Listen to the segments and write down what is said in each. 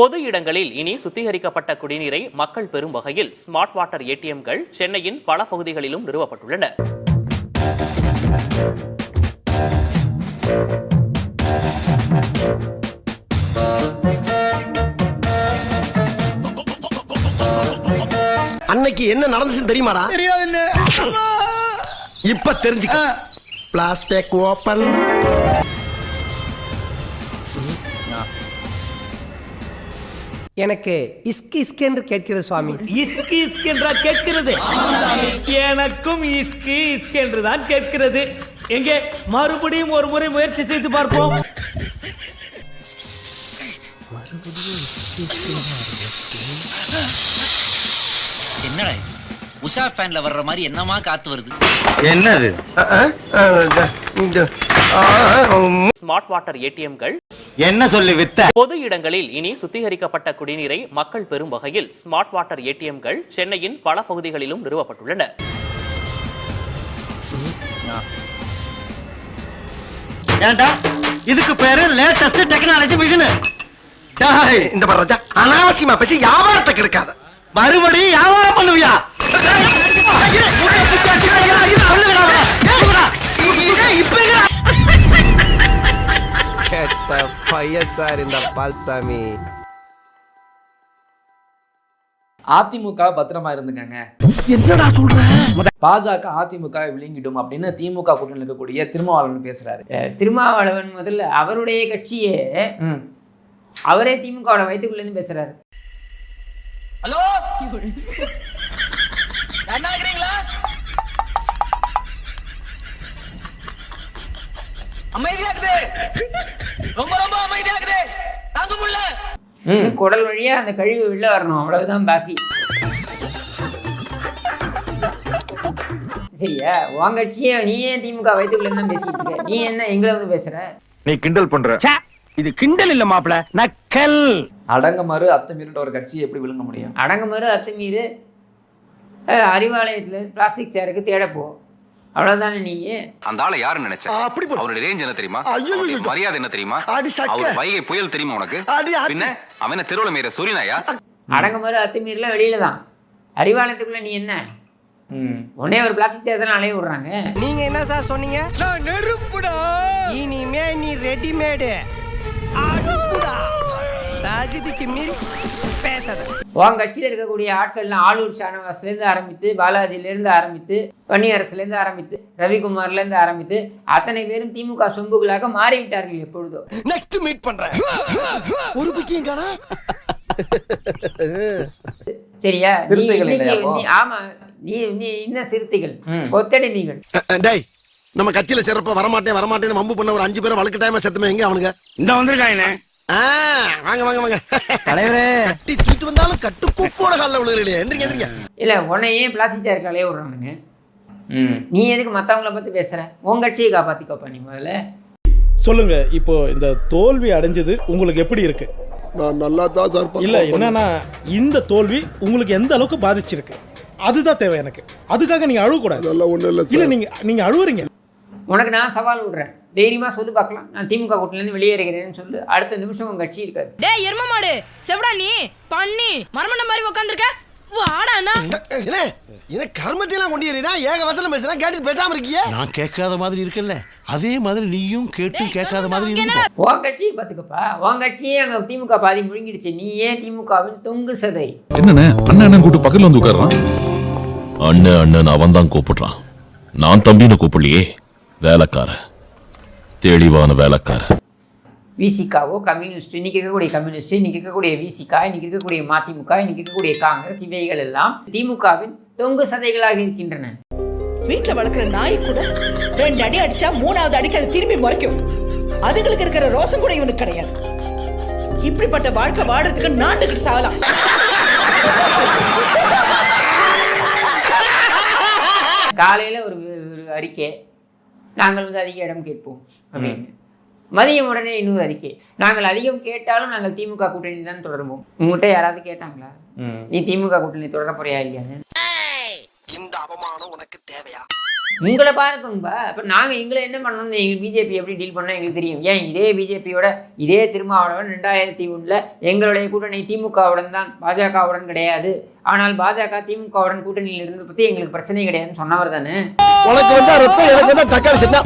பொது இடங்களில் இனி சுத்திகரிக்கப்பட்ட குடிநீரை மக்கள் பெறும் வகையில் ஸ்மார்ட் வாட்டர் ஏடிஎம்கள் சென்னையின் பல பகுதிகளிலும் நிறுவப்பட்டுள்ளன. அன்னைக்கு என்ன நடந்துச்சுன்னு தெரியுமாடா? தெரியாது இப்ப தெரிஞ்சுக்க. பிளாஸ்டிக் ஓபன் எனக்கு இஸ்கி இஸ்கி என்று கேட்கிறது சுவாமி. இஸ்கி இஸ்கி என்றா கேட்கிறது. எனக்கும் இஸ்கி இஸ்கி என்று தான் கேட்கிறது. எங்கே? மறுபடியும் ஒரு முறை முயற்சி செய்து பார்ப்போம். என்னடா? உஷா ஃபேன்ல வர்ற மாதிரி என்னமா காத்து வருது? என்னது? ஸ்மார்ட் வாட்டர் ஏடிஎம்கள் என்ன சொல்லி வித்த? பொது இடங்களில் இனி சுத்திகரிக்கப்பட்ட குடிநீரை மக்கள் பெறும் வகையில் ஸ்மார்ட் வாட்டர் ஏடிஎம்கள் சென்னையின் பல பகுதிகளிலும் நிறுவப்பட்டுள்ளன. ஏண்டா? இதுக்கு பேரு லேட்டஸ்ட் டெக்னாலஜி மிஷின் இந்த பாரு ராஜா அனாவசியமா பேசி வியாபாரத்தை கெடுக்காத. மறுபடியும் வியாபாரம் பண்ணுவியா? பையன் சார் இந்த பால்சாமி. அதிமுக பத்திரமா இருந்துக்கங்க. பாஜக அதிமுக விழுங்கிடும் அப்படின்னு திமுக கூட்டணியில் இருக்கக்கூடிய திருமாவளவன் பேசுறாரு. திருமாவளவன் முதல்ல அவருடைய கட்சியே. அவரே திமுகவோட வயிற்றுக்குள்ளேருந்து பேசுறாரு. ம். குடல் வழியா அந்த கழிவு வெளில வரணும். அவ்வளவுதான் பாக்கி. சரியா? உன் கட்சியே நீ ஏன் திமுக வயிற்றுக்குள்ள தான் பேசிட்டு இருக்க. நீ என்ன எங்களை வந்து பேசுற? நீ கிண்டல் பண்ற. இது கிண்டல் இல்ல மாப்பிள. நக்கல். அடங்கமறு அத்தமீறுன்ற ஒரு கட்சியை எப்படி விழுங்க முடியும்? அடங்குமாறு அத்துமீறு அறிவாலயத்துல பிளாஸ்டிக் சேருக்கு தேடப்போ அவ்வளவுதானே நீ? அந்த ஆளை யாரு நினைச்ச? அவனுடைய ரேஞ்ச் என்ன தெரியுமா. மரியாதை என்ன தெரியுமா. அவர் வைகை புயல் தெரியுமா உனக்கு. பின்ன அவன தெருவுல மேற சூரியனாயா? அடங்குமாறு அத்துமீறலாம் வெளியில தான் அறிவாலயத்துக்குள்ள நீ என்ன? ம். உடனே ஒரு பிளாஸ்டிக் சேர் தானே அலைய விடுறாங்க? நீங்க என்ன சார் சொன்னீங்க? நான் நெருப்புடா. இனிமே நீ ரெடிமேடு தகுதிக்கு மீறி பேசாத. உன் கட்சியில் இருக்கக்கூடிய ஆட்கள்லாம் ஆளூர் ஷானவாஸ்லேருந்து ஆரம்பித்து பாலாஜிலேருந்து ஆரம்பித்து பன்னியரசுலேருந்து ஆரம்பித்து ரவிக்குமார்லேருந்து ஆரம்பித்து அத்தனை பேரும் திமுக சொம்புகளாக மாறிவிட்டார்கள் எப்பொழுதோ. நெக்ஸ்ட் மீட் பண்றேன். ஒரு பிக்கியும் காணா? சரியா? ஆமா நீ நீ இன்ன சிறுத்தைகள். ம். கொத்தடிமைகள் டேய் நம்ம கட்சியில சிறப்பா வரமாட்டேன் வரமாட்டேன்னு மம்பு பண்ண ஒரு அஞ்சு பேரை வழக்கு டைமா செத்துமே எங்க அவனுங்க? இந்த வந்திருக்காங்க வாங்க வாங்க வாங்க. தலைவரே. கட்டி தூக்கிட்டு வந்தாலும் கட்டு குப்போட காலில் விழுகிறீங்களே எந்திரிங்க எந்திரிங்க. இல்ல உன்னை ஏன் பிளாஸ்டிக் சேருக்கு அலைய விடுறானுங்க? ம். நீ எதுக்கு மத்தவங்கள பத்தி பேசுற? உன் கட்சியை காப்பாத்திக்கோப்பா நீ முதல்ல. சொல்லுங்க இப்போ இந்த தோல்வி அடைஞ்சது உங்களுக்கு எப்படி இருக்கு? நான் நல்லா தான் சார் இல்ல என்னன்னா இந்த தோல்வி உங்களுக்கு எந்த அளவுக்கு பாதிச்சிருக்கு? அதுதான் தேவை எனக்கு. அதுக்காக நீங்க அழுவ கூடாது அதெல்லாம் ஒண்ணும் இல்ல இல்ல நீங்க நீங்க அழுவுறீங்க. உனக்கு நான் சவால் விடுறேன். தைரியமா சொல்லி பார்க்கலாம். நான் திமுக கூட்டிலேருந்து வெளியேறுகிறேன்னு சொல்லு. அடுத்த நிமிஷம் உன் கட்சி இருக்காது. டேய் எரும மாடு செவடா நீ பண்ணி மரமண்ட மாதிரி உட்காந்துருக்க வாடா அண்ணா. என்ன கர்மத்தையெல்லாம் கொண்டு ஏறினா ஏக வசனம் பேசுறா கேட்டு பேசாம இருக்கீங்க நான் கேட்காத மாதிரி இருக்கல்ல அதே மாதிரி நீயும் கேட்டும் கேட்காத மாதிரி இருந்துக்கோ. உன் கட்சியை பார்த்துக்கப்பா. உன் கட்சியே அங்கே திமுக பாதி முழுங்கிடுச்சு. நீ ஏன் திமுகவின் தொங்கு சதை? என்னண்ணே? அண்ணன் அண்ணன் கூட்டு பக்கத்துல வந்து உட்கார்றான். அண்ணன் அண்ணன் அவன் தான் கூப்பிடுறான். நான் தம்பின்னு கூப்பிடலையே வேலைக்கார தெளிவான வேலைக்கார விசிகாவோ கம்யூனிஸ்ட் இன்னைக்கு இருக்கக்கூடிய கம்யூனிஸ்ட் இன்னைக்கு இருக்கக்கூடிய விசிகா இன்னைக்கு இருக்கக்கூடிய மதிமுக இன்னைக்கு இருக்கக்கூடிய காங்கிரஸ் இவைகள் எல்லாம் திமுகவின் தொங்கு சதைகளாக இருக்கின்றன. வீட்டுல வளர்க்குற நாய் கூட ரெண்டு அடி அடிச்சா மூணாவது அடிக்கு அது திரும்பி முறைக்கும். அதுங்களுக்கு இருக்கிற ரோசம் கூட இவனுக்கு கிடையாது. இப்படிப்பட்ட வாழ்க்கை வாடுறதுக்கு நாண்டுகிட்டு சாகலாம். காலையில ஒரு ஒரு அறிக்கை நாங்கள் வந்து அதிக இடம் கேட்போம் அப்படின்னு. மதியம் உடனே இன்னொரு அறிக்கை. நாங்கள் அதிகம் கேட்டாலும் நாங்கள் திமுக கூட்டணி தான் தொடருவோம். உங்ககிட்ட யாராவது கேட்டாங்களா. நீ திமுக கூட்டணி தொடர போறியா இல்லையா இந்த அவமானம் உனக்கு தேவையா? உங்களை பாருக்குங்கப்பா அப்போ நாங்கள் எங்களை என்ன பண்ணணும் எங்கள் பிஜேபி எப்படி டீல் பண்ணோம் எங்களுக்கு தெரியும். ஏன்? இதே பிஜேபியோட இதே திருமாவளவன் ரெண்டாயிரத்தி ஒன்றில் எங்களுடைய கூட்டணி திமுகவுடன் தான் பாஜகவுடன் கிடையாது. ஆனால் பாஜக திமுகவுடன் கூட்டணியில் இருந்ததை பற்றி எங்களுக்கு பிரச்சனை கிடையாதுன்னு சொன்னவர் தானே? உனக்கு வந்தா ரத்தம் எனக்கு வந்தா தக்காளி சட்னி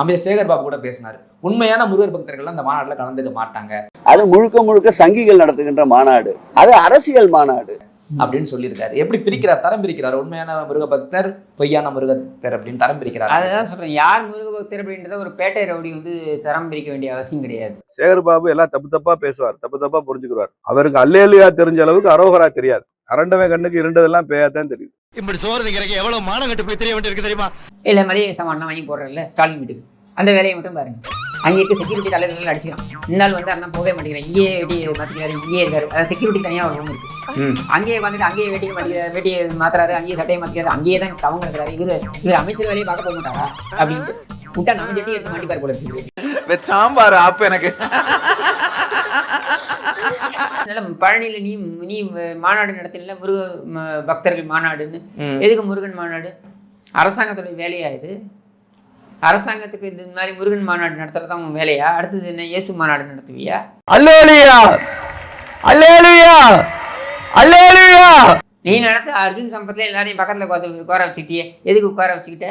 அமைச்சர் சேகர் பாபு கூட பேசினார். உண்மையான முருகர் பக்தர்கள் அந்த மாநாட்டில் கலந்துக்க மாட்டாங்க. அது முழுக்க முழுக்க சங்கிகள் நடத்துகின்ற மாநாடு. அது அரசியல் மாநாடு. அப்படின்னு சொல்லியிருக்காரு. எப்படி பிரிக்கிறார்? தரம் பிரிக்கிறார். உண்மையான முருக பக்தர் பொய்யான முருக பக்தர் அப்படின்னு தரம் பிரிக்கிறார். அதுதான் சொல்கிறேன் யார் முருகபக்தர் அப்படின்றத ஒரு பேட்டை ரவுடி வந்து தரம் பிரிக்க வேண்டிய அவசியம் கிடையாது. சேகர் பாபு எல்லாம் தப்பு தப்பா பேசுவார். தப்பு தப்பா புரிஞ்சுக்குவார் அவருக்கு அல்லேலியா தெரிஞ்ச அளவுக்கு அரோகரா தெரியாது. அரண்டவன் கண்ணுக்கு இருண்டதெல்லாம் பேயாதான் தெரியுது. இப்படி சோறு திங்கிறக்கு எவ்வளவு மானம் கட்டு போய் தெரிய வேண்டியிருக்கு தெரியுமா? இல்லை மளிகை சாமான்லாம் வாங்கி போடுறதில்ல ஸ்டாலின் வீட்டுக்கு. அந்த வேலையை மட்டும் பாருங்க. அங்கே இருக்க செக்யூரிட்டி தலைவர்கள் அடிச்சிடும் இந்நாள் வந்து அண்ணா போகவே மாட்டேங்கிறேன். இங்கேயே வெட்டி மாற்றிக்கிறாரு இங்கேயே இருக்காரு. செக்யூரிட்டி தனியாக ஒரு ரூம் இருக்கு. அங்கேயே வந்துட்டு அங்கேயே வெட்டியை மாட்டிக்கிறாரு வெட்டியை மாத்துறாரு அங்கேயே சட்டையை மாற்றிக்கிறாரு அங்கேயே தான் தவங்க இருக்கிறாரு. இவர் இவர் அமைச்சர் வேலையை பார்க்க போக மாட்டாரா? அப்படின்ட்டு. விட்டா நம்ம ஜெட்டி எடுத்து மாட்டிப்பார் போல இருக்கு. சாம்பார் அப்ப எனக்கு. பழனியில நீ நீ மாநாடு நடத்தல முருக பக்தர்கள் மாநாடுன்னு. எதுக்கு முருகன் மாநாடு? அரசாங்கத்துடைய வேலையா இது? அரசாங்கத்துக்கு இந்த மாதிரி முருகன் மாநாடு நடத்துறது தான் உன் வேலையா? அடுத்தது என்ன இயேசு மாநாடு நடத்துவியா? அல்லேலியா! அல்லேலியா! அல்லேலியா! நீ நடத்த அர்ஜுன் சம்பத்தில் எல்லாரையும் பக்கத்தில் உட்கார வச்சுக்கிட்டியே. எதுக்கு உட்கார வச்சுக்கிட்ட?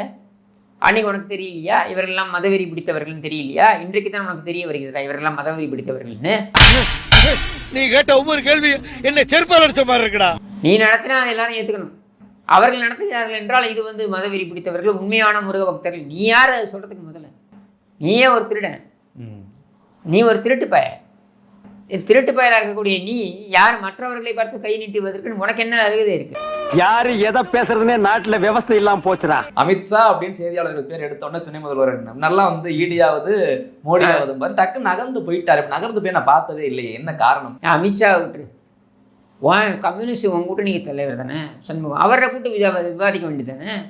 அன்னைக்கு உனக்கு தெரியலையா? இவரெல்லாம் மதவெறி பிடித்தவர்கள்னு தெரியலையா? இன்றைக்கு தான் உனக்கு தெரிய வருகிறதா? இவரெல்லாம் மதவெறி பிடித்தவர்கள்னு? நீ கேட்ட ஒவ்வொரு கேள்வி என்ன செருப்பால் அடிச்ச மாதிரி இருக்குடா. நீ நடத்தினா எல்லாரும் ஏற்றுக்கணும் அவர்கள் நடத்துகிறார்கள் என்றால் இது வந்து மதவெறி பிடித்தவர்கள் உண்மையான முருக பக்தர்கள். நீ யார்? அதை சொல்கிறதுக்கு முதல்ல. நீயே ஒரு திருடன் நீ ஒரு திருட்டு பய. இது திருட்டு பயலாக இருக்கக்கூடிய நீ யார் மற்றவர்களை பார்த்து கை நீட்டுவதற்கு உனக்கு என்ன அருகதை இருக்கு? யாரு எதை பேசுறதுன்னே நாட்டுல விவசாயம் இல்லாம போச்சுடா. அமித்ஷா அப்படின்னு செய்தியாளர்கள் பேர் எடுத்தோடனே துணை முதல்வர் நல்லா வந்து ஈடியாவது மோடியாவது டக்கு நகர்ந்து போயிட்டாரு. நகர்ந்து போய் நான் பார்த்ததே இல்லையே. என்ன காரணம்? அமித்ஷா விட்டு உன் கம்யூனிஸ்ட் உன் கூட்டணிக்கு தலைவர் தானே சண்முகம். அவரை கூட்டு விவா- விவாதிக்க வேண்டியது தானே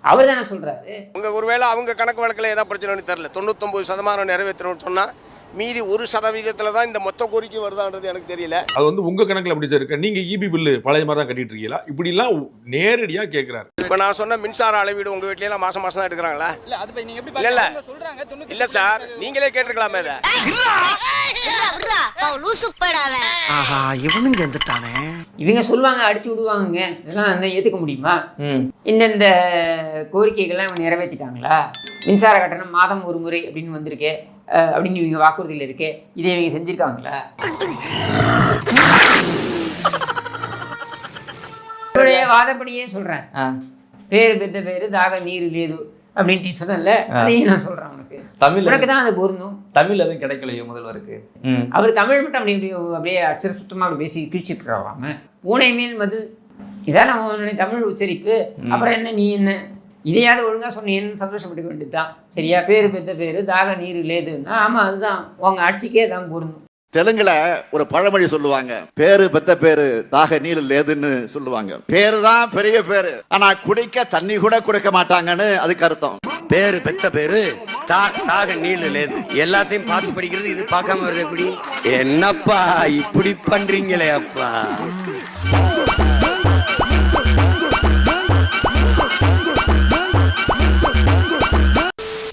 அவர் தானே சொல்றாரு. உங்க ஒருவேளை அவங்க கணக்கு வழக்கில் ஏதாவது பிரச்சனைன்னு தெரியல. தொண்ணூத்தொன்பது சதமானம் நிறைவேற்றணும்னு சொன்னா மீதி ஒரு சதவீதத்துல தான் இந்த மொத்த கோரிக்கை வருதான்றது எனக்கு தெரியல. அது வந்து உங்க கணக்குல அப்படி இருக்க? நீங்க இபி பில்லு பழைய மாதிரி தான் கட்டிட்டு இருக்கீங்களா இப்படி எல்லாம் நேரடியா கேக்குறாரு. இப்ப நான் சொன்ன மின்சார அளவீடு உங்க வீட்ல எல்லாம் மாசம் மாசம் தான் எடுக்கிறாங்களா? இல்ல இல்ல இல்ல. சார் நீங்களே கேட்டிருக்கலாமே இதை. ஆஹா இவனுங்க எந்துட்டானே இவங்க சொல்லுவாங்க அடிச்சு விடுவாங்கங்க. இதெல்லாம் ஏற்றுக்க முடியுமா? இந்தந்த கோரிக்கைகள்லாம் இவங்க நிறைவேற்றிட்டாங்களா? மின்சார கட்டணம் மாதம் ஒரு முறை அப்படின்னு வந்திருக்கு. அப்படின்னு இவங்க வாக்குறுதியில் இருக்கு. இதை இவங்க செஞ்சிருக்காங்களா? இவருடைய வாதப்படியே சொல்றேன். ஆ. பேரு பெத்த பேரு தாக நீர் லேது அப்படின்னு நீ சொன்னல அதையே நான் சொல்றேன் உனக்கு. தமிழ் உனக்கு தான் அது பொருந்தும். தமிழ் எதுவும் கிடைக்கலையோ முதல்வருக்கு? அவர் தமிழ் மட்டும் அப்படி இப்படி அப்படியே அச்சர சுத்தமாக அப்படி பேசி கிழிச்சிட்டு பூனை மேல் மது இதான் நம்ம தமிழ் உச்சரிப்பு. அப்புறம் என்ன நீ என்ன? இதையாவது ஒழுங்கா சொன்னீங்கன்னு சந்தோஷப்பட்டுக்க வேண்டியதுதான் சரியா? பேரு பெத்த பேரு தாக நீர் லேதுன்னா ஆமா அதுதான். உங்க ஆட்சிக்கே தான் பொருந்தும். தெலுங்குல ஒரு பழமொழி சொல்லுவாங்க பேரு பெத்த பேரு தாக நீல லேதுன்னு சொல்லுவாங்க. பேரு தான் பெரிய பேரு. ஆனா குடிக்க தண்ணி கூட கொடுக்க மாட்டாங்கன்னு அதுக்கு அர்த்தம். பேரு பெத்த பேரு தாக நீல லேது. எல்லாத்தையும் பார்த்து படிக்கிறது இது பார்க்காம வருது எப்படி? என்னப்பா இப்படி பண்றீங்களே அப்பா?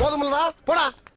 போதுமில்லடா போடா